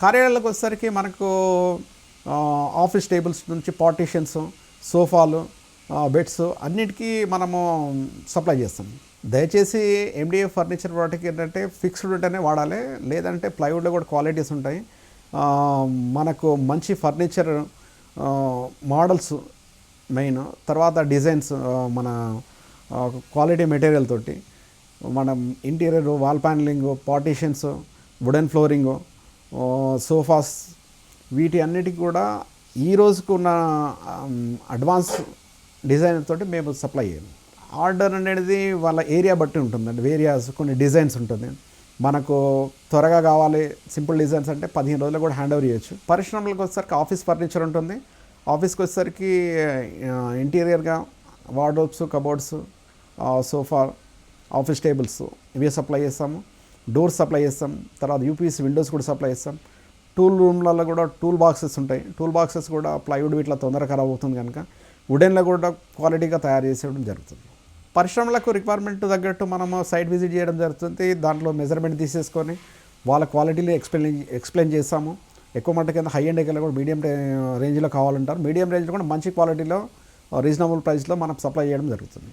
కార్యాలయాలకు వచ్చేసరికి మనకు ఆఫీస్ టేబుల్స్ నుంచి పార్టీషన్స్ సోఫాలు బెడ్స్ అన్నిటికీ మనము సప్లై చేస్తాం. దయచేసి ఎండిఏ ఫర్నిచర్ వాటికి ఏంటంటే ఫిక్స్డ్ ఉంటేనే వాడాలి. లేదంటే ప్లైవుడ్లో కూడా క్వాలిటీస్ ఉంటాయి. మనకు మంచి ఫర్నిచర్ మోడల్స్ మెయిన్ తర్వాత డిజైన్స్ మన క్వాలిటీ మెటీరియల్ తోటి మనం interior wall panelling partitions wooden flooring sofas వీటి అన్నిటికి కూడా ఈ రోజుకు ఉన్న అడ్వాన్స్ డిజైన్ తోటి మేము సప్లై చేయము ఆర్డర్ అనేది వాళ్ళ ఏరియా బట్టి ఉంటుందండి. వేరియాస్ కొన్ని డిజైన్స్ ఉంటుంది. మనకు త్వరగా కావాలి సింపుల్ డిజైన్స్ అంటే పదిహేను రోజులు కూడా హ్యాండ్ ఓవర్ చేయొచ్చు. పరిశ్రమలకు వచ్చేసరికి ఆఫీస్ ఫర్నిచర్ ఉంటుంది. ఆఫీస్కి వచ్చేసరికి ఇంటీరియర్గా wardrobes cupboards sofa office tables ఇవి సప్లై చేస్తాము. డోర్స్ సప్లై చేస్తాం తర్వాత యూపీఎస్ విండోస్ కూడా సప్లై చేస్తాం. టూల్ రూమ్లలో కూడా టూల్ బాక్సెస్ ఉంటాయి. టూల్ బాక్సెస్ కూడా ప్లైవుడ్ ఇట్లా తొందరగా ఖరాబ్ అవుతుంది కనుక వుడెన్లో కూడా క్వాలిటీగా తయారు చేసేయడం జరుగుతుంది. పరిశ్రమలకు రిక్వైర్మెంట్ తగ్గట్టు మనము సైట్ విజిట్ చేయడం జరుగుతుంది. దాంట్లో మెజర్మెంట్ తీసేసుకొని వాళ్ళ క్వాలిటీలు ఎక్స్ప్లెయిన్ ఎక్స్ప్లెయిన్ చేస్తాము. ఎక్కువ మట్టు కింద హై అండ్ కూడా మీడియం రేంజ్లో కావాలంటారు. మీడియం రేంజ్లో కూడా మంచి క్వాలిటీలో రీజనబుల్ ప్రైస్లో మనం సప్లై చేయడం జరుగుతుంది.